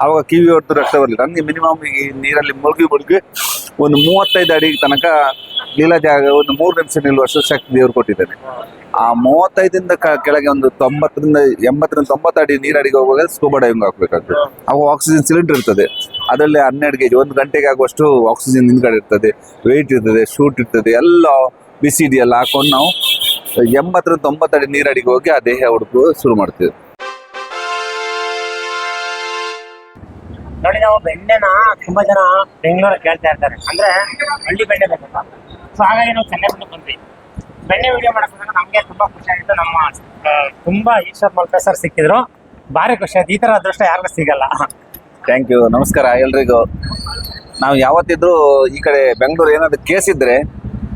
ಆವಾಗ ಕಿವಿ ಹೊರತು ರಕ್ತ ಬರಲಿಲ್ಲ. ನನಗೆ ಮಿನಿಮಮ್ ಈ ನೀರಲ್ಲಿ ಮುಳುಗಿ ಮುಳುಗಿ ಒಂದು ಮೂವತ್ತೈದು ಅಡಿ ತನಕ ಲೀಲಾ ಜಾಗ, ಒಂದು ಮೂರು ನಿಮಿಷ ನಿಲ್ಲುವಷ್ಟು ಶಕ್ತಿ ದೇವರು ಕೊಟ್ಟಿದ್ದಾನೆ. ಆ ಮೂವತ್ತೈದಿಂದ ಕ- ಕೆಳಗೆ ಒಂದು ತೊಂಬತ್ತರಿಂದ, ಎಂಬತ್ತರಿಂದ ತೊಂಬತ್ತು ಅಡಿ ನೀರಡಿಗೆ ಹೋಗುವಾಗ ಸ್ಕೂಬಾ ಡೈವಿಂಗ್ ಹಾಕ್ಬೇಕಾಗ್ತದೆ. ಅವು ಆಕ್ಸಿಜನ್ ಸಿಲಿಂಡರ್ ಇರ್ತದೆ. ಅದರಲ್ಲಿ ಹನ್ನೆರಡು ಕೆಜಿ ಒಂದು ಗಂಟೆಗೆ ಆಗುವಷ್ಟು ಆಕ್ಸಿಜನ್ ಹಿಂದ್ಗಡೆ ಇರ್ತದೆ. ವೆಯ್ಟ್ ಇರ್ತದೆ ಶೂಟ್ ಇರ್ತದೆ, ಎಲ್ಲ ಬಿಸಿ ಇದೆಯಲ್ಲ ಹಾಕೊಂಡು ನಾವು ಎಂಬತ್ತರಿಂದ ತೊಂಬತ್ತು ಅಡಿ ನೀರಡಿಗೆ ಹೋಗಿ ಆ ದೇಹ ಹುಡುಕು ಶುರು ಮಾಡ್ತೀವಿ. ನೋಡಿ ನಾವು ಬೆಣ್ಣೆನ ತುಂಬಾ ಜನ ಬೆಂಗಳೂರಲ್ಲಿ ಕೇಳ್ತಾ ಇರ್ತಾರೆ. ಅಂದ್ರೆ ಹಳ್ಳಿ ಬೆಣ್ಣೆ ಬೇಕಪ್ಪ ಸೊ ಹಾಗಾಗಿ ನಾವು ಚೆನ್ನೈ ಬಂದು ಬಂದ್ವಿ. ಬೆಣ್ಣೆ ವಿಡಿಯೋ ಮಾಡಕ್ಕೆ ನಮ್ಗೆ ತುಂಬಾ ಖುಷಿ ಆಗಿತ್ತು. ನಮ್ಮ ತುಂಬಾ ಈಶ್ವರ್ ಮಲ್ಪೆ ಸರ್ ಸಿಕ್ಕಿದ್ರು. ಭಾರಿ ಖುಷಿ ಆಯ್ತು. ಈ ತರ ಅದೃಷ್ಟ ಯಾರಿಗೂ ಸಿಗಲ್ಲ. ಥ್ಯಾಂಕ್ ಯು ನಮಸ್ಕಾರ ಎಲ್ರಿಗೂ. ನಾವು ಯಾವತ್ತಿದ್ರೂ ಈ ಕಡೆ ಬೆಂಗಳೂರು ಏನಾದ್ರು ಕೇಸ್ ಇದ್ರೆ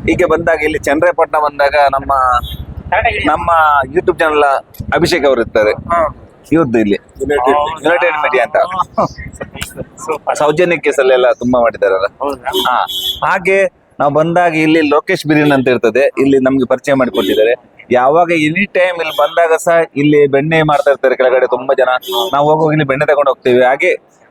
ಹೀಗೆ ಬಂದಾಗ ಇಲ್ಲಿ ಚಂದ್ರಪಟ್ಟಣ ಬಂದಾಗ ನಮ್ಮ ನಮ್ಮ ಯೂಟ್ಯೂಬ್ ಚಾನಲ್ ಅಭಿಷೇಕ್ ಅವರು ಇರ್ತಾರೆ. ಇವ್ರದ್ದು ಇಲ್ಲಿ. ಯುನೈಟೆಡ್ ಮೀಡಿಯಾ ಅಂತ. ಸೌಜನ್ಯ ಕೇಸಲ್ಲೆಲ್ಲ ತುಂಬಾ ಮಾಡಿದಾರಲ್ಲ ಹಾ. ಹಾಗೆ ನಾವು ಬಂದಾಗ ಇಲ್ಲಿ ಲೋಕೇಶ್ ಬಿರಿಯಾನಿ ಅಂತ ಇರ್ತದೆ. ಇಲ್ಲಿ ನಮ್ಗೆ ಪರಿಚಯ ಮಾಡಿಕೊಟ್ಟಿದ್ದಾರೆ. ಯಾವಾಗ ಎನಿ ಟೈಮ್ ಇಲ್ಲಿ ಬಂದಾಗ ಸಹ ಇಲ್ಲಿ ಬೆಣ್ಣೆ ಮಾಡ್ತಾ ಇರ್ತಾರೆ ಕೆಳಗಡೆ ತುಂಬಾ ಜನ. ನಾವು ಹೋಗುವಾಗ ಇಲ್ಲಿ ಬೆಣ್ಣೆ ತಗೊಂಡು ಹೋಗ್ತೀವಿ. ಹಾಗೆ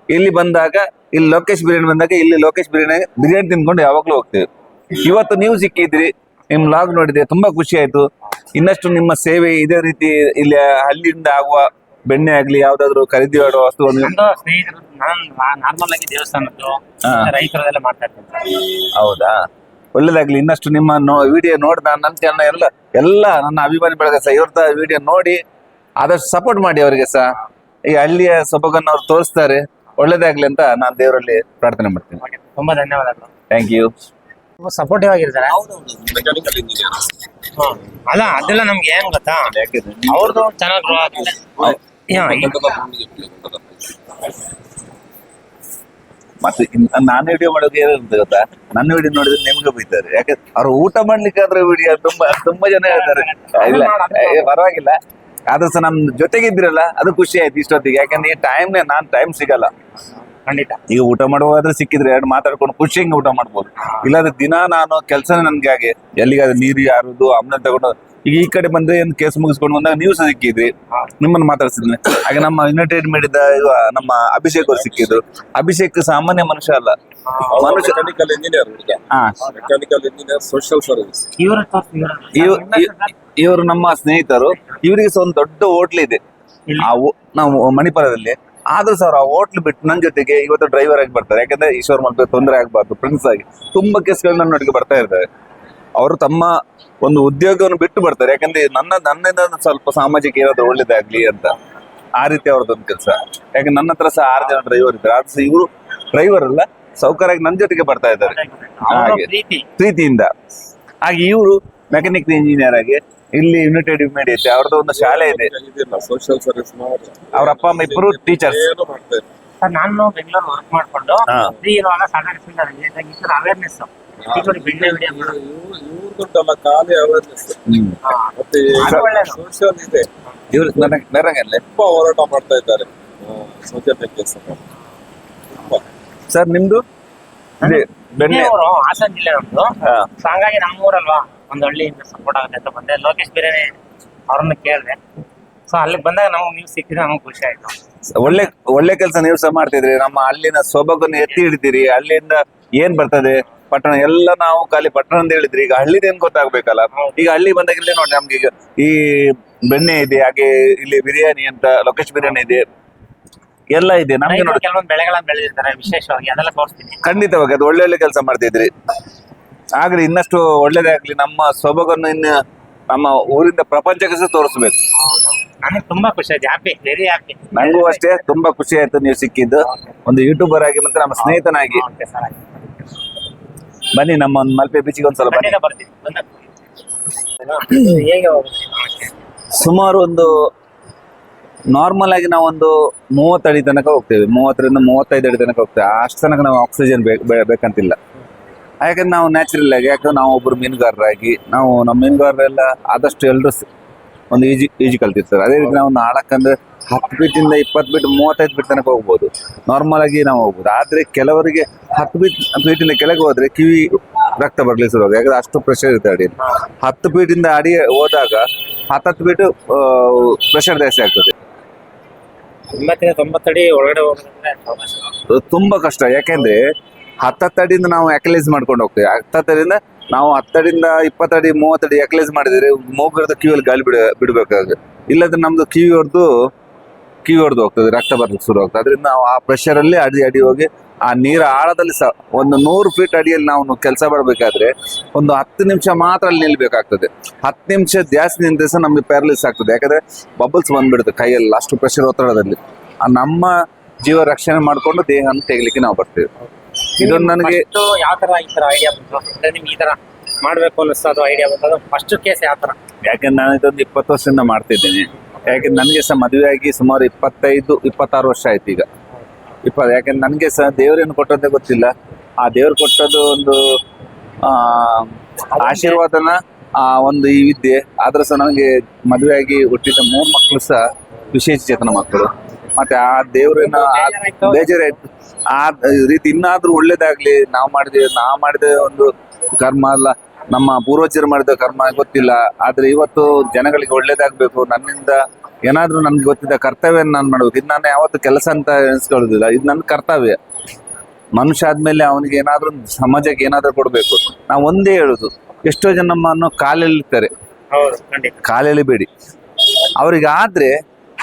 ಇಲ್ಲಿ ಬಂದಾಗ ಇಲ್ಲಿ ಲೋಕೇಶ್ ಬಿರಿಯಾನಿ ಬಂದಾಗ ಇಲ್ಲಿ ಲೋಕೇಶ್ ಬಿರಿಯಾನಿ ಬಿರಿಯಾನಿ ತಿನ್ಕೊಂಡು ಯಾವಾಗ್ಲೂ ಹೋಗ್ತೀವಿ. ಇವತ್ತು ನೀವು ಸಿಕ್ಕಿದ್ರಿ ನಿಮ್ ಲಾಗ್ ನೋಡಿದೆ ತುಂಬಾ ಖುಷಿ ಆಯ್ತು. ಇನ್ನಷ್ಟು ನಿಮ್ಮ ಸೇವೆ ಇದೇ ರೀತಿ ಇಲ್ಲಿ ಹಳ್ಳಿಯಿಂದ ಆಗುವ ಬೆಣ್ಣೆ ಆಗ್ಲಿ ಯಾವ್ದಾದ್ರು ಖರೀದಿ ಮಾಡುವ ವಸ್ತು ಸ್ನೇಹಿತರು ನಾನು ನಾರ್ಮಲ್ ಆಗಿ ದೇವಸ್ಥಾನದ್ದು ಹಾ. ರೈತರದೆಲ್ಲ ಮಾಡ್ತಾ ಇರ್ತೀನಿ ಹೌದಾ? ಒಳ್ಳೇದಾಗ್ಲಿ ಇನ್ನಷ್ಟು ನಿಮ್ಮ ನೋ ವಿಡಿಯೋ ನೋಡಿದ ನನ್ನ ಚಾನಲ್ ಎಲ್ಲ ಎಲ್ಲ ನನ್ನ ಅಭಿಮಾನಿ ಬೆಳಗ ಸಹ ಇವ್ರದ ವಿಡಿಯೋ ನೋಡಿ ಆದಷ್ಟು ಸಪೋರ್ಟ್ ಮಾಡಿ ಅವರಿಗೆ ಸಹ. ಈ ಹಳ್ಳಿಯ ಸೊಬಗನ್ನು ಅವ್ರು ತೋರಿಸ್ತಾರೆ. ಒಳ್ಳೇದಾಗ್ಲಿ ಅಂತ ನಾನು ದೇವರಲ್ಲಿ ಪ್ರಾರ್ಥನೆ ಮಾಡ್ತೀನಿ. ತುಂಬಾ ಧನ್ಯವಾದಗಳು. ಥ್ಯಾಂಕ್ ಯು ತುಂಬಾ ಸಪೋರ್ಟಿವ್ ಆಗಿರ್ತಾರೆ. Mechanical engineer hmm. ಅಲ್ಲ ಅದೆಲ್ಲ ನಮ್ಗೆ ಏನ್ ಗೊತ್ತಾ? ಅವ್ರದ್ದು ಚೆನ್ನಾಗಿ ಗ್ರೋ ಮತ್ತೆ ನಾನ್ ವಿಡಿಯೋ ಮಾಡೋಕೆ ಏನಂತ ಗೊತ್ತಾ? ನನ್ನ ವಿಡಿಯೋ ನೋಡಿದ್ರೆ ನಿಮ್ಗೆ ಬೈತಾರೆ. ಯಾಕೆ? ಅವ್ರು ಊಟ ಮಾಡ್ಲಿಕ್ಕೆ ಆದ್ರೆ ವಿಡಿಯೋ ತುಂಬಾ ತುಂಬಾ ಜನ ಹೇಳ್ತಾರೆ ಇಲ್ಲ ಪರವಾಗಿಲ್ಲ. ಆದ್ರೂ ಸಹ ನಮ್ ಜೊತೆಗಿದ್ರಲ್ಲ ಅದು ಖುಷಿ ಆಯ್ತು ಇಷ್ಟೊತ್ತಿಗೆ. ಯಾಕಂದ್ರೆ ಈ ಟೈಮ್ ನಾನ್ ಟೈಮ್ ಸಿಗಲ್ಲ. ಖಂಡಿತ. ಈಗ ಊಟ ಮಾಡುವಾದ್ರೆ ಸಿಕ್ಕಿದ್ರೆ ಎರಡು ಮಾತಾಡ್ಕೊಂಡು ಖುಷಿಯಿಂದ ಊಟ ಮಾಡ್ಬೋದು? ಇಲ್ಲಾಂದ್ರೆ ದಿನ ನಾನು ಕೆಲಸನೇ ನನ್ಗೆ ಹಾಗೆ. ಎಲ್ಲಿಗಾದ್ರೆ ನೀರು ಯಾರುದು ಅಮ್ಮನ ತಗೊಂಡು ಈಗ ಈ ಕಡೆ ಬಂದ್ರೆ ಏನು ಕೇಸ್ ಮುಗಿಸ್ಕೊಂಡು ಬಂದಾಗ ನೀವು ಸಹ ಸಿಕ್ಕಿದ್ರಿ. ನಿಮ್ಮನ್ನು ಮಾತಾಡ್ಸಿದ್ನಿ. ಹಾಗೆ ನಮ್ಮ ಯುನೈಟೆಡ್ ಮಾಡಿದ ಇವ ನಮ್ಮ ಅಭಿಷೇಕ್ ಅವರು ಸಿಕ್ಕಿದ್ರು. ಅಭಿಷೇಕ್ ಸಾಮಾನ್ಯ ಮನುಷ್ಯ ಅಲ್ಲ. ಮನುಷ್ಯ ಮೆಕ್ಯಾನಿಕಲ್ ಇಂಜಿನಿಯರ್ ಹಾ. ಮೆಕ್ಯಾನಿಕಲ್ ಇಂಜಿನಿಯರ್ ಸೋಷಿಯಲ್ ಸರ್ವಿಸ್ ಇವ್ರ ನಮ್ಮ ಸ್ನೇಹಿತರು. ಇವರಿಗೆ ಸಹ ಒಂದು ದೊಡ್ಡ ಹೋಟ್ಲ್ ಇದೆ. ಆ ನಾವು ಮಣಿಪುರದಲ್ಲಿ ಆದ್ರೂ ಸರ್ ಆ ಹೋಟ್ಲ್ ಬಿಟ್ಟು ನನ್ನ ಜೊತೆಗೆ ಇವತ್ತು ಡ್ರೈವರ್ ಆಗಿ ಬರ್ತಾರೆ. ಯಾಕಂದ್ರೆ ಈಶ್ವರ್ ಮಲ್ಪೆ ತೊಂದರೆ ಆಗ್ಬಾರ್ದು ಫ್ರೆಂಡ್ಸ್ ಆಗಿ. ತುಂಬಾ ಕೇಸ್ಗಳು ನನ್ನೊಟ್ಟಿಗೆ ಬರ್ತಾ ಇರ್ತಾರೆ. ಅವರು ತಮ್ಮ ಒಂದು ಉದ್ಯೋಗವನ್ನು ಬಿಟ್ಟು ಬರ್ತಾರೆ. ಯಾಕಂದ್ರೆ ನನ್ನ ನನ್ನಿಂದ ಸ್ವಲ್ಪ ಸಾಮಾಜಿಕ ಏನಾದ್ರು ಒಳ್ಳೇದಾಗ್ಲಿ ಅಂತ ಆ ರೀತಿ ಅವ್ರದ್ದೊಂದು ಕೆಲಸ. ಯಾಕಂದ್ರೆ ನನ್ನ ಹತ್ರ ಸಹ ಆರು ಜನ ಡ್ರೈವರ್ ಇದ್ದಾರೆ ಆದ್ರೆ ಸಹ ಇವರು ಡ್ರೈವರ್ ಅಲ್ಲ ಸೌಕರ್ಯಾಗಿ ನನ್ನ ಜೊತೆಗೆ ಬರ್ತಾ ಇದ್ದಾರೆ. ಹಾಗೆ. ಪ್ರೀತಿ. ಪ್ರೀತಿಯಿಂದ. ಹಾಗೆ ಇವರು ಮೆಕ್ಯಾನಿಕ್ ಇಂಜಿನಿಯರ್ ಆಗಿ ಇಲ್ಲಿ ಯುನೈಟೆಡ್ ಐತೆ ಅವ್ರದ್ದು ಒಂದು ಶಾಲೆ ಇದೆ. ಸೋಷಿಯಲ್ ಸರ್ವಿಸ್ ಅವ್ರ ಅಪ್ಪ ಅಮ್ಮ ಇಬ್ಬರು ಟೀಚರ್ಸ್ ನಾನು ಬೆಂಗಳೂರು ವರ್ಕ್ ಮಾಡ್ಕೊಂಡು. ಫ್ರೀ ಇರುವಾಗ ಸಾಟರ್ಡೆ ಸಂಡೇ ಅವೇರ್ನೆಸ್ ಈಗ ನೋಡಿ ಬೆಣ್ಣೆ ವಿಡಿಯೋ ಇವ್ರದುಂಟಲ್ಲ ಖಾಲಿ ಅವೇರ್ನೆಸ್ ಮತ್ತೆ ಅದು ಒಳ್ಳೇದು. ಸೋಷಿಯಲ್ ಇದೆ. ಇವ್ರು ನನಗೆ ನೆರಂಗಲ್ಲೇ ತುಂಬಾ ಹೋರಾಟ ಮಾಡ್ತಾ ಇದ್ದಾರೆ. ಸೌಜನ್ಯ ಕೆಲಸ ಸರ್ ನಿಮ್ದು? ಬೆಣ್ಣೆ ಹಾಸನ ಜಿಲ್ಲೆ ನಮ್ದು. ಹಾ. ಸೊ ಹಂಗಾಗಿ ನಮ್ಮೂರಲ್ವಾ? ಒಂದು ಹಳ್ಳಿಯಿಂದ ಸಪೋರ್ಟ್ ಆಗುತ್ತೆ ಅಂತ ಬಂದೆ. ಲೋಕೇಶ್ ಬಿರಿಯಾನಿ ಅವ್ರನ್ನ ಕೇಳಿದೆ. ಸೊ ಅಲ್ಲಿಗೆ ಬಂದಾಗ ನಮಗೆ ನೀವು ಸಿಕ್ಕಿದ್ರೆ ನಮಗೆ ಖುಷಿ ಆಯ್ತು. ಒಳ್ಳೆ ಒಳ್ಳೆ ಕೆಲಸ ನೀವು ಸಹ ಮಾಡ್ತಿದ್ರಿ. ನಮ್ಮ ಅಲ್ಲಿನ ಸೊಬಗನ್ನು ಎತ್ತಿ ಹಿಡಿತೀರಿ. ಅಲ್ಲಿಂದ ಏನ್ ಬರ್ತದೆ? ಪಟ್ಟಣ ಎಲ್ಲ ನಾವು ಖಾಲಿ ಪಟ್ಟಣ ಅಂತ ಹೇಳಿದ್ರಿ ಈಗ ಹಳ್ಳಿದ ಏನ್ ಗೊತ್ತಾಗ್ಬೇಕಲ್ಲ? ಈಗ ಹಳ್ಳಿ ಬಂದಾಗ ಇಲ್ಲೇ ನೋಡಿ ನಮ್ಗೆ ಈಗ ಈ ಬೆಣ್ಣೆ ಇದೆ ಹಾಗೆ ಇಲ್ಲಿ ಬಿರಿಯಾನಿ ಅಂತ ಲೊಕೇಶ್ ಬಿರಿಯಾನಿ ಇದೆ ಎಲ್ಲ ಇದೆ. ನಮಗೆ ನೋಡಿ. ಕೆಲವೊಂದು ಬೆಳೆಗಳನ್ನ ಬೆಳೆದಿರ್ತಾರೆ ವಿಶೇಷವಾಗಿ ಅದೆಲ್ಲ ತೋರಿಸ್ತೀನಿ. ಖಂಡಿತವಾಗಿ ಅದು ಒಳ್ಳೆ ಒಳ್ಳೆ ಕೆಲಸ ಮಾಡ್ತಿದ್ರಿ. ಆಗ್ಲಿ ಇನ್ನಷ್ಟು ಒಳ್ಳೇದಾಗ್ಲಿ ನಮ್ಮ ಸೊಬಗನ್ನು ಇನ್ನು ನಮ್ಮ ಊರಿಂದ ಪ್ರಪಂಚಕ್ಕೆ ಸಹ ತೋರಿಸ್ಬೇಕು. ನನಗೆ ತುಂಬಾ ಖುಷಿ ಆಯ್ತು. ಹ್ಯಾಪಿ ವೆರಿ ಹ್ಯಾಪಿ ನಂಗೂ ಅಷ್ಟೇ ತುಂಬಾ ಖುಷಿ ಆಯ್ತು ನೀವು ಸಿಕ್ಕಿದ್ದು. ಒಂದು ಯೂಟ್ಯೂಬರ್ ಆಗಿ ಮತ್ತೆ ನಮ್ಮ ಸ್ನೇಹಿತನಾಗಿ. ಬನ್ನಿ ನಮ್ಮ ಒಂದು ಮಲ್ಪೆ ಬೀಚಿಗೆ ಒಂದ್ಸಲ ಬನ್ನಿ. ಸುಮಾರು ಒಂದು ನಾರ್ಮಲ್ ಆಗಿ ನಾವೊಂದು ಮೂವತ್ತು ಅಡಿ ತನಕ ಹೋಗ್ತೇವೆ. ಮೂವತ್ತರಿಂದ ಮೂವತ್ತೈದು ಅಡಿ ತನಕ ಹೋಗ್ತೇವೆ. ಅಷ್ಟು ತನಕ ನಾವು ಆಕ್ಸಿಜನ್ ಬೇಕಂತಿಲ್ಲ. ಯಾಕಂದ್ರೆ ನಾವು ನ್ಯಾಚುರಲ್ ಆಗಿ ಯಾಕಂದ್ರೆ ನಾವು ಒಬ್ಬರು ಮೀನುಗಾರರಾಗಿ ನಾವು ನಮ್ಮ ಮೀನುಗಾರರೆಲ್ಲ ಆದಷ್ಟು ಎಲ್ಲರೂ ಒಂದು ಈಜಿ ಈಜಿ ಕಲ್ತಿರ್ತಾರೆ. ಅದೇ ರೀತಿ ನಾವು ಒಂದು ಆಳಕ್ಕಂದ್ರೆ ಹತ್ತು ಫೀಟಿಂದ ಇಪ್ಪತ್ತು ಫೀಟ್ ಮೂವತ್ತೈದು ಫೀಟ್ ತನಕ ಹೋಗ್ಬೋದು. ನಾರ್ಮಲ್ ಆಗಿ ನಾವು ಹೋಗ್ಬೋದು. ಆದರೆ ಕೆಲವರಿಗೆ ಹತ್ತು ಫೀಟ್ ಫೀಟಿಂದ ಕೆಳಗೆ ಹೋದರೆ ಕಿವಿ ರಕ್ತ ಬರಲಿ ಶುರು ಯಾಕಂದ್ರೆ ಅಷ್ಟು ಪ್ರೆಷರ್ ಇರುತ್ತೆ ಅಡಿ ಹತ್ತು ಫೀಟಿಂದ ಅಡಿ ಹೋದಾಗ ಹತ್ತತ್ತು ಫೀಟ್ ಪ್ರೆಷರ್ ಜಾಸ್ತಿ ಆಗ್ತದೆ. ತೊಂಬತ್ತಡಿ ಒಳಗಡೆ. ತುಂಬಾ ಕಷ್ಟ. ಯಾಕೆಂದ್ರೆ ಹತ್ತತ್ತಡಿಯಿಂದ ನಾವು ಎಕ್ಲೈಸ್ ಮಾಡ್ಕೊಂಡು ಹೋಗ್ತೇವೆ. ಹತ್ತತ್ತಡಿಯಿಂದ ನಾವು ಹತ್ತಡಿಯಿಂದ ಇಪ್ಪತ್ತಡಿ ಮೂವತ್ತಡಿ ಎಕಲೈಸ್ ಮಾಡಿದ್ರೆ ಮೂಗರದ ಕಿವಿಯಲ್ಲಿ ಗಾಳಿ ಬಿಡ ಬಿಡಬೇಕಾಗುತ್ತೆ. ಇಲ್ಲದ್ರೆ ನಮ್ದು ಕಿವಿ ಹೊಡೆದು ಕಿವಿ ಹೊಡೆದು ಹೋಗ್ತದೆ ರಕ್ತ ಬರಲಿಕ್ಕೆ ಶುರು ಆಗ್ತದೆ. ಅದರಿಂದ ನಾವು ಆ ಪ್ರೆಷರಲ್ಲಿ ಅಡಿ ಅಡಿ ಹೋಗಿ ಆ ನೀರ ಆಳದಲ್ಲಿ ಸಹ ಒಂದು ನೂರು ಫೀಟ್ ಅಡಿಯಲ್ಲಿ ನಾವು ಕೆಲಸ ಮಾಡಬೇಕಾದ್ರೆ ಒಂದು ಹತ್ತು ನಿಮಿಷ ಮಾತ್ರ ಅಲ್ಲಿ ನಿಲ್ಬೇಕಾಗ್ತದೆ. ಹತ್ತು ನಿಮಿಷ ಜಾಸ್ತಿ ನಿಂತರೆ ಸಹ ನಮಗೆ ಪ್ಯಾರಲಿಸ್ ಆಗ್ತದೆ. ಯಾಕಂದ್ರೆ ಬಬಲ್ಸ್ ಬಂದ್ಬಿಡುತ್ತೆ ಕೈಯಲ್ಲಿ ಅಷ್ಟು ಪ್ರೆಷರ್ ಒತ್ತಡದಲ್ಲಿ. ಆ ನಮ್ಮ ಜೀವ ರಕ್ಷಣೆ ಮಾಡಿಕೊಂಡು ದೇಹವನ್ನು ತೆಗಿಲಿಕ್ಕೆ ನಾವು ಬರ್ತೇವೆ. ಇದೊಂದು ನನಗೆ ಯಾವ ತರ ಈ ತರ ಐಡಿಯಾ ಬಂತು? ನಿಮ್ಗೆ ಈ ತರ ಮಾಡಬೇಕು ಅನ್ನಿಸ್ತು ಐಡಿಯಾ ಬಂತು ಫಸ್ಟ್ ಕೇಸ್ ಯಾವ ತರ? ಯಾಕಂದ್ರೆ ನಾನು ಇದೊಂದು ಇಪ್ಪತ್ತು ವರ್ಷದಿಂದ ಮಾಡ್ತಿದ್ದೀನಿ. ಯಾಕಂದ್ರೆ ನನಗೆ ಸಹ ಮದುವೆ ಆಗಿ ಸುಮಾರು ಇಪ್ಪತ್ತೈದು, ಇಪ್ಪತ್ತಾರು ವರ್ಷ ಆಯ್ತು ಈಗ. ಇಪ್ಪತ್ತು ಯಾಕಂದ್ರೆ ನನಗೆ ಸಹ ದೇವರೇನು ಕೊಟ್ಟದ್ದೇ ಗೊತ್ತಿಲ್ಲ. ಆ ದೇವರು ಕೊಟ್ಟದ್ದು ಒಂದು ಆಶೀರ್ವಾದನ, ಆ, ಒಂದು ಈ ವಿದ್ಯೆ. ಆದ್ರೆ ಸಹ ನನಗೆ ಮದುವೆ ಆಗಿ ಹುಟ್ಟಿದ ಮೂರು ಮಕ್ಕಳು ಸಹ ವಿಶೇಷ ಚೇತನ ಮಕ್ಕಳು. ಮತ್ತೆ ಆ ದೇವ್ರನ್ನ? ಬೇಜಾರಾಯ್ತು. ಆ ರೀತಿ ಇನ್ನಾದ್ರೂ ಒಳ್ಳೇದಾಗ್ಲಿ, ನಾವು ಮಾಡಿದೆ, ನಾವು ಮಾಡಿದ ಒಂದು ಕರ್ಮ ಅಲ್ಲ. ನಮ್ಮ ಪೂರ್ವಜರು ಮಾಡಿದ ಕರ್ಮ ಗೊತ್ತಿಲ್ಲ. ಆದ್ರೆ ಇವತ್ತು ಜನಗಳಿಗೆ ಒಳ್ಳೇದಾಗ್ಬೇಕು. ನನ್ನಿಂದ ಏನಾದ್ರೂ ನನ್ಗೆ ಗೊತ್ತಿದ್ದ ಕರ್ತವ್ಯ ನಾನು ಮಾಡ್ಬೇಕು ಇದು ನಾನು ಯಾವತ್ತು ಕೆಲಸ ಅಂತ ಎಣಿಸ್ಕೊಳ್ಳೋದಿಲ್ಲ ಇದು ನನ್ನ ಕರ್ತವ್ಯ. ಮನುಷ್ಯ ಆದ್ಮೇಲೆ ಅವನಿಗೆ ಏನಾದ್ರೂ ಸಮಾಜಕ್ಕೆ ಏನಾದ್ರೂ ಕೊಡ್ಬೇಕು. ನಾವು ಒಂದೇ ಹೇಳುದು. ಎಷ್ಟೋ ಜನ ನಮ್ಮನ್ನು ಕಾಲೆಳಿತಾರೆ ಕಾಲೆಳಿಬೇಡಿ ಅವ್ರಿಗೆ ಆದ್ರೆ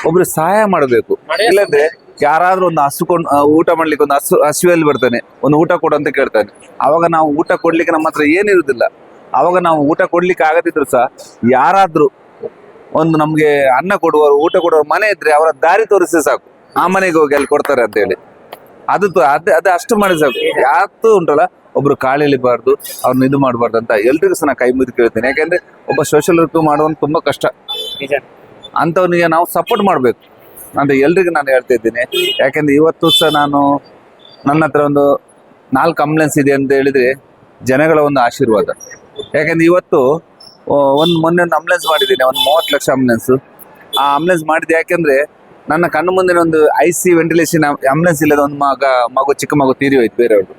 ಒಬ್ರು ಸಹಾಯ ಮಾಡಬೇಕು. ಇಲ್ಲಾಂದ್ರೆ ಯಾರಾದ್ರೂ ಒಂದು ಹಸುಕೊಂಡು ಊಟ ಮಾಡ್ಲಿಕ್ಕೆ ಒಂದು ಹಸು ಹಸುವಲ್ಲಿ ಬರ್ತಾನೆ. ಒಂದು ಊಟ ಕೊಡು ಅಂತ ಕೇಳ್ತಾನೆ. ಅವಾಗ ನಾವು ಊಟ ಕೊಡ್ಲಿಕ್ಕೆ ನಮ್ಮ ಹತ್ರ ಏನಿರುದಿಲ್ಲ. ಅವಾಗ ನಾವು ಊಟ ಕೊಡ್ಲಿಕ್ಕೆ ಆಗದಿದ್ರು ಸಹ ಯಾರಾದ್ರೂ ಒಂದು ನಮ್ಗೆ ಅನ್ನ ಕೊಡುವವರು ಊಟ ಕೊಡುವವರು ಮನೆ ಇದ್ರೆ ಅವರ ದಾರಿ ತೋರಿಸಿ ಸಾಕು. ಆ ಮನೆಗೆ ಹೋಗಿ ಅಲ್ಲಿ ಕೊಡ್ತಾರೆ ಅಂತ ಹೇಳಿ. ಅದು ಅದೇ ಅದೇ ಅಷ್ಟು ಮಾಡಿ ಸಾಕು. ಯಾತು ಉಂಟಲ್ಲ ಒಬ್ರು ಕಾಳೆಳಿಬಾರ್ದು ಅವ್ರನ್ನ ಇದು ಮಾಡಬಾರ್ದು ಅಂತ ಎಲ್ರಿಗೂ ಸಹ ನಾ ಕೈ ಮುಗಿದು ಕೇಳ್ತೇನೆ. ಯಾಕೆಂದ್ರೆ ಒಬ್ಬ ಸೋಷಿಯಲ್ ವರ್ಕ್ ಮಾಡುವಂತ ತುಂಬಾ ಕಷ್ಟ. ಅಂತವನಿಗೆ ಅಂಥವನಿಗೆ ನಾವು ಸಪೋರ್ಟ್ ಮಾಡಬೇಕು. ಅಂತ ಎಲ್ರಿಗೂ ನಾನು ಹೇಳ್ತಾ ಇದ್ದೀನಿ. ಯಾಕೆಂದ್ರೆ ಇವತ್ತು ಸಹ ನಾನು ನನ್ನ ಹತ್ರ ಒಂದು ನಾಲ್ಕು ಅಂಬುಲೆನ್ಸ್ ಇದೆ ಅಂತ ಹೇಳಿದ್ರೆ ಜನಗಳ ಒಂದು ಆಶೀರ್ವಾದ. ಯಾಕೆಂದ್ರೆ ಇವತ್ತು ಒಂದು ಮೊನ್ನೆ ಒಂದು ಅಂಬುಲೆನ್ಸ್ ಮಾಡಿದ್ದೀನಿ, ಒಂದು ಮೂವತ್ತು ಲಕ್ಷ ಅಂಬುಲೆನ್ಸ್ ಆ ಅಂಬುಲೆನ್ಸ್ ಮಾಡಿದ್ದೆ ಯಾಕೆಂದ್ರೆ ನನ್ನ ಕಣ್ಣು ಮುಂದೆ ಒಂದು ಐ ಸಿ ವೆಂಟಿಲೇಷನ್ ಅಂಬುಲೆನ್ಸ್ ಇಲ್ಲದ ಒಂದು ಮಗ, ಮಗು, ಚಿಕ್ಕ ಮಗು ತೀರಿ ಹೋಯ್ತು ಬೇರೆಯವರು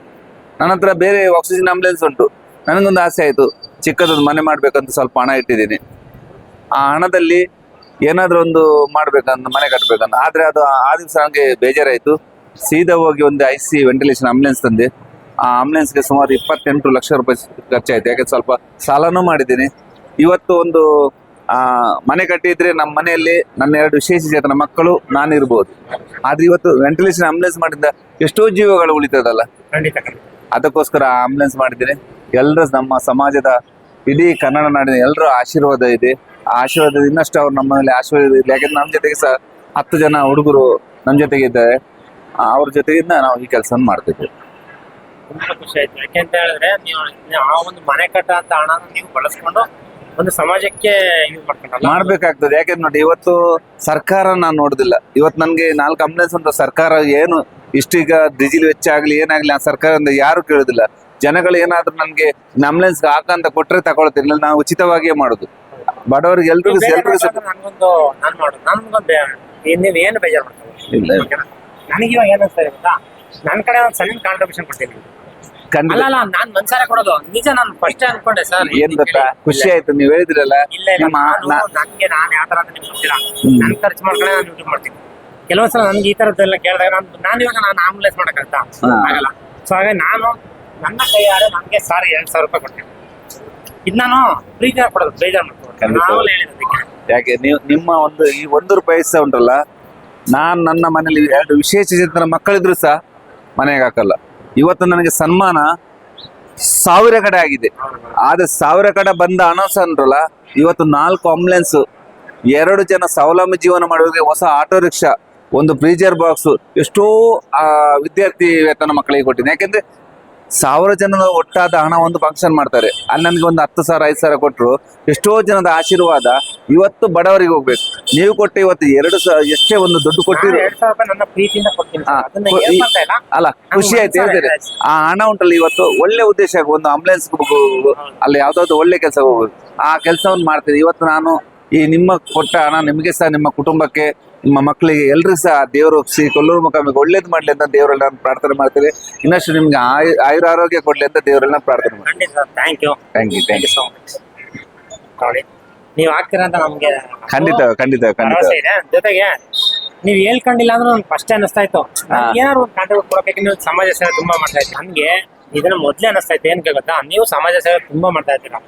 ನನ್ನ ಹತ್ರ ಬೇರೆ ಆಕ್ಸಿಜನ್ ಅಂಬುಲೆನ್ಸ್ ಉಂಟು. ನನಗೊಂದು ಆಸೆ ಆಯಿತು, ಚಿಕ್ಕದೊಂದು ಮನೆ ಮಾಡಬೇಕಂತ ಸ್ವಲ್ಪ ಹಣ ಇಟ್ಟಿದ್ದೀನಿ. ಆ ಹಣದಲ್ಲಿ ಏನಾದರೂ ಒಂದು ಮಾಡಬೇಕಂತ, ಮನೆ ಕಟ್ಟಬೇಕಂತ ಆದರೆ ಅದು ಆ ದಿವಸ ನನಗೆ ಬೇಜಾರಾಯಿತು. ಸೀದಾ ಹೋಗಿ ಒಂದು ಐ ಸಿ ವೆಂಟಿಲೇಷನ್ ಅಂಬುಲೆನ್ಸ್ ತಂದೆ. ಆ ಆಂಬುಲೆನ್ಸ್ಗೆ ಸುಮಾರು ಇಪ್ಪತ್ತೆಂಟು ಲಕ್ಷ ರೂಪಾಯಿ ಖರ್ಚಾಯಿತು. ಯಾಕೆ ಸ್ವಲ್ಪ ಸಾಲನೂ ಮಾಡಿದ್ದೀನಿ. ಇವತ್ತು ಒಂದು ಆ ಮನೆ ಕಟ್ಟಿದ್ರೆ ನಮ್ಮ ಮನೆಯಲ್ಲಿ ನನ್ನ ಎರಡು ವಿಶೇಷ ಚೇತನ ಮಕ್ಕಳು ನಾನಿರ್ಬೋದು. ಆದ್ರೆ ಇವತ್ತು ವೆಂಟಿಲೇಷನ್ ಆಂಬುಲೆನ್ಸ್ ಮಾಡಿದ ಎಷ್ಟೋ ಜೀವಗಳು ಉಳಿತದಲ್ಲ. ಅದಕ್ಕೋಸ್ಕರ ಆಂಬುಲೆನ್ಸ್ ಮಾಡಿದ್ರೆ ಎಲ್ಲರ ನಮ್ಮ ಸಮಾಜದ ಇಡೀ ಕನ್ನಡ ನಾಡಿನ ಎಲ್ಲರ ಆಶೀರ್ವಾದ ಇದೆ. ಆ ಆಶೀರ್ವಾದ ಇನ್ನಷ್ಟು ಅವ್ರು ನಮ್ಮ ಮೇಲೆ ಆಶೀರ್ವಾದ ಇದೆ. ಯಾಕಂದ್ರೆ ನಮ್ಮ ಜೊತೆಗೆ ಸಹ ಹತ್ತು ಜನ ಹುಡುಗರು ನಮ್ಮ ಜೊತೆಗೆ ಇದ್ದಾರೆ ಅವ್ರ ಜೊತೆಗಿಂದ ನಾವು ಈ ಕೆಲಸ ಮಾಡ್ತಿದ್ವಿ. ತುಂಬಾ ಖುಷಿ ಆಯ್ತು. ಯಾಕೆಂತ ಹೇಳಿದ್ರೆ ನೀವು ಆ ಒಂದು ಮನೆ ಕಟ್ಟ ಅಂತ ಹಣ ನೀವು ಬಳಸ್ಕೊಂಡು ಒಂದು ಸಮಾಜಕ್ಕೆ ಯೂಸ್ ಮಾಡ್ಕೊಂಡಲ್ಲ. ಮಾಡ್ಬೇಕಾಗ್ತದೆ. ಯಾಕಂದ್ರೆ ನೋಡಿ ಇವತ್ತು ಸರ್ಕಾರ ನಾನು ನೋಡುದಿಲ್ಲ. ಇವತ್ತು ನನಗೆ ನಾಲ್ಕು ಅಂಬುಲೆನ್ಸ್ ಉಂಟು. ಸರ್ಕಾರ ಏನು ಇಷ್ಟೀಗ ಡಿಜಿಲ್ ವೆಚ್ಚ ಆಗ್ಲಿ ಏನಾಗ್ಲಿ ಆ ಸರ್ಕಾರದಿಂದ ಯಾರು ಕೇಳುದಿಲ್ಲ. ಜನಗಳು ಏನಾದ್ರೂ ನನಗೆ ಅಂಬುಲೆನ್ಸ್ ಹಾಕಂತ ಕೊಟ್ರೆ ತಗೊಳ್ತೀನಿ. ಇಲ್ಲ ನಾವು ಉಚಿತವಾಗಿಯೇ ಮಾಡುದು. ಬಡವರಿಗೆ ಎಲ್ರಿಗೂ ಎಲ್ರಿಗೂ ನನ್ಗೊಂದು ನಾನ್ ನನ್ಗೊಂದು ನೀವು ಏನು ಬೇಜಾರು ಇಲ್ಲ ನನಗೆ ಇವಾಗ ನನ್ನ ಕಡೆ ಒಂದು ಸಣ್ಣ ಕಾಂಟ್ರಿಬ್ಯೂಷನ್ ಕೊಡ್ತೀನಿ ಖಂಡಿತ. ಅಲ್ಲ ನಾನ್ ಮನ್ಸಾರೆ ಕೊಡೋದು. ನಿಜ ನಾನು ಫಸ್ಟ್ ಅನ್ಕೊಂಡೆ ಸರ್ ಏನ್ ಗೊತ್ತಾ? ಖುಷಿ ಆಯ್ತು ನೀವ್ ಹೇಳಿದ್ರಲ್ಲ. ಇಲ್ಲ ಇಲ್ಲ. ನಿಮ್ಮ ನಾನು ನನ್ಗೆ ನಾನು ಯಾವ ತರ ಅಂತ ನಿಮ್ಗೆ ಗೊತ್ತಿಲ್ಲ. ನನ್ ಖರ್ಚು ಮಾಡ್ಕೊಂಡೆ ನಾನು ಯೂಟ್ಯೂಬ್ ಮಾಡ್ತೀನಿ. ಕೆಲವೊಂದ್ ಸಲ ನನ್ಗೆ ಈ ತರದ್ದೆಲ್ಲ ಕೇಳಿದಾಗ ನಾನು ನಾನು ಇವಾಗ ನಾನು ಆಂಬುಲೆನ್ಸ್ ಮಾಡಕ್ಕಾಗತ್ತಾ ಹಾ. ಆಗಲ್ಲ. ಸೊ ಹಾಗೆ ನಾನು ನನ್ನ ಕೈಯಾರೆ ನನ್ಗೆ ಸಾರಿ ಎರಡ್ ಸಾವಿರ ರೂಪಾಯಿ ಕೊಡ್ತೀನಿ. ಇದು ನಾನು ಪ್ರೀತಿಯಾಗಿ ಕೊಡೋದು ಬೇಜಾರು ಮಾಡ್ಕೊಂಡು ಖಂಡಿತ. ನಾವು ಹೇಳಿದ್ದಕ್ಕೆ ಯಾಕೆ ನೀವು ನಿಮ್ಮ ಒಂದು ಈ ಒಂದು ರೂಪಾಯಿ ಸಹ ಉಂಟಲ್ಲ? ನಾನ್ ನನ್ನ ಮನೇಲಿ ಎರಡು ವಿಶೇಷ ಚೇತನ ಮಕ್ಕಳಿದ್ರು ಸಹ ಮನೆಗೆ ಹಾಕಲ್ಲ. ಇವತ್ತು ನನಗೆ ಸನ್ಮಾನ ಸಾವಿರ ಕಡೆ ಆಗಿದೆ. ಆದ್ರೆ ಸಾವಿರ ಕಡೆ ಬಂದ ಸಹ ಇವತ್ತು ನಾಲ್ಕು ಆಂಬುಲೆನ್ಸ್ ಎರಡು ಜನ ಸ್ವಾವಲಂಬಿ ಜೀವನ ಮಾಡುವಾಗ ಹೊಸ ಆಟೋ ರಿಕ್ಷಾ, ಒಂದು ಫ್ರೀಜರ್ ಬಾಕ್ಸ್ ಎಷ್ಟೋ ವಿದ್ಯಾರ್ಥಿ ವೇತನ ಮಕ್ಕಳಿಗೆ ಕೊಟ್ಟಿದ್ದೀನಿ ಯಾಕೆಂದ್ರೆ ಸಾವಿರ ಜನ ಒಟ್ಟಾದ ಹಣ ಒಂದು ಫಂಕ್ಷನ್ ಮಾಡ್ತಾರೆ. ಅಲ್ಲಿ ನನಗೆ ಒಂದು ಹತ್ತು ಸಾವಿರ ಐದು ಸಾವಿರ ಕೊಟ್ಟರು ಎಷ್ಟೋ ಜನದ ಆಶೀರ್ವಾದ ಇವತ್ತು ಬಡವರಿಗೆ ಹೋಗ್ಬೇಕು. ನೀವು ಕೊಟ್ಟು ಇವತ್ತು ಎರಡು ಸಾವಿರ ಎಷ್ಟೇ ಒಂದು ದುಡ್ಡು ಕೊಟ್ಟಿರೋ ಅಲ್ಲ ಖುಷಿ ಆಯ್ತು ಹೇಳ್ತೇನೆ. ಆ ಹಣ ಉಂಟಲ್ಲ ಇವತ್ತು ಒಳ್ಳೆ ಉದ್ದೇಶ ಒಂದು ಆಂಬುಲೆನ್ಸ್ ಅಲ್ಲಿ ಯಾವ್ದಾದ್ರು ಒಳ್ಳೆ ಕೆಲಸ ಹೋಗುದು ಆ ಕೆಲಸವನ್ನು ಮಾಡ್ತೀನಿ. ಇವತ್ತು ನಾನು ಈ ನಿಮ್ಮ ಕೊಟ್ಟ ಹಣ ನಿಮಗೆ ಸಹ ನಿಮ್ಮ ಕುಟುಂಬಕ್ಕೆ ನಿಮ್ಮ ಮಕ್ಕಳಿಗೆ ಎಲ್ಲರೂ ಸಹ ದೇವರು ಒಪ್ಪಿಸಿ ಕೊಲ್ಲೂರು ಮುಖಾಮಿಗೆ ಒಳ್ಳೇದು ಮಾಡಲಿ ಅಂತ ದೇವರಲ್ಲಿ ನಾನು ಪ್ರಾರ್ಥನೆ ಮಾಡ್ತೀನಿ. ಇನ್ನಷ್ಟು ನಿಮ್ಗೆ ಆಯು ಆಯುರ ಆರೋಗ್ಯ ಕೊಡ್ಲಿ ಅಂತ ದೇವರಲ್ಲಿ ನಾನು ಪ್ರಾರ್ಥನೆ ಮಾಡ್ತೀನಿ. ಖಂಡಿತ thank you thank you thank you so much ನೋಡಿ ನೀವು ಅಂತ ನಮ್ಗೆ ಖಂಡಿತ ಖಂಡಿತ ಖಂಡಿತ. ಭರವಸೆ ಇದೆ. ಜೊತೆಗೆ ನೀವ್ ಹೇಳ್ಕೊಂಡಿಲ್ಲ ಅಂದ್ರೆ ನನ್ಗೆ ಫಸ್ಟ್ ಅನಿಸ್ತಾ ಇತ್ತು. ಏನಾದ್ರು ಒಂದು ಕಾಂಟ್ರಿಬ್ಯೂಟ್ ಕೊಡಬೇಕು ನೀವು ಸಮಾಜ ಸೇವೆ ತುಂಬಾ ಮಾಡ್ತಾ ಇತ್ತು ನನ್ಗೆ ಇದನ್ನ ಮೊದ್ಲೇ ಅನಿಸ್ತಾ ಇತ್ತು. ಏನ್ ಗೊತ್ತಾ? ನೀವು ಸಮಾಜ ಸೇವೆ ತುಂಬಾ ಮಾಡ್ತಾ ಇದ್ದೀರಾ.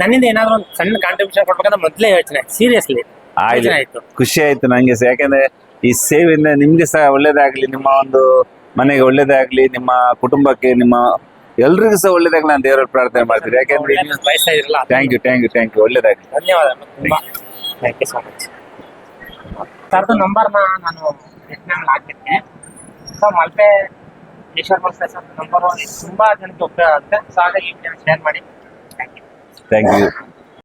ನನ್ನಿಂದ ಏನಾದ್ರು ಒಂದು ಸಣ್ಣ ಕಾಂಟ್ರಿಬ್ಯೂಷನ್ ಕೊಡ್ಬೇಕಂತ ಮೊದ್ಲೇ ಯೋಚನೆ ಸೀರಿಯಸ್ಲಿ ಆಯ್ತು. ಖುಷಿ ಆಯ್ತು ನಂಗೆ ಸಹ. ಯಾಕಂದ್ರೆ ಈ ಸೇವೆಯಿಂದ ನಿಮ್ಗೆ ಸಹ ಒಳ್ಳೇದಾಗ್ಲಿ ನಿಮ್ಮ ಒಂದು ಮನೆಗೆ ಒಳ್ಳೇದಾಗ್ಲಿ ನಿಮ್ಮ ಕುಟುಂಬಕ್ಕೆ ನಿಮ್ಮ ಎಲ್ರಿಗೂ ಸಹ ಒಳ್ಳೇದಾಗ್ಲಿ ನಾನು ದೇವರ ಪ್ರಾರ್ಥನೆ ಮಾಡ್ತೀನಿ. ಯಾಕಂದ್ರೆ ಬಯಸ್ತಾ ಇರಲ್ಲ thank you thank you thank you ಒಳ್ಳೇದಾಗ್ಲಿ. ಧನ್ಯವಾದ ತುಂಬಾ. ಥ್ಯಾಂಕ್ ಯು ಸೊ ಮಚ್ ತರದು ನಂಬರ್ನ ನಾನು ಡಿಸ್ಪ್ಲೇನಲ್ಲಿ ಹಾಕಿರ್ತೀನಿ ಸೊ ಮಲ್ಪೆ ಈಶ್ವರ್ ಮಲ್ಪೆ ನಂಬರ್ ತುಂಬಾ ಜನಕ್ಕೆ ಉಪಯೋಗ ಆಗುತ್ತೆ. ಸೊ ಹಾಗಾಗಿ ಶೇರ್ ಮಾಡಿ. Thank you thank you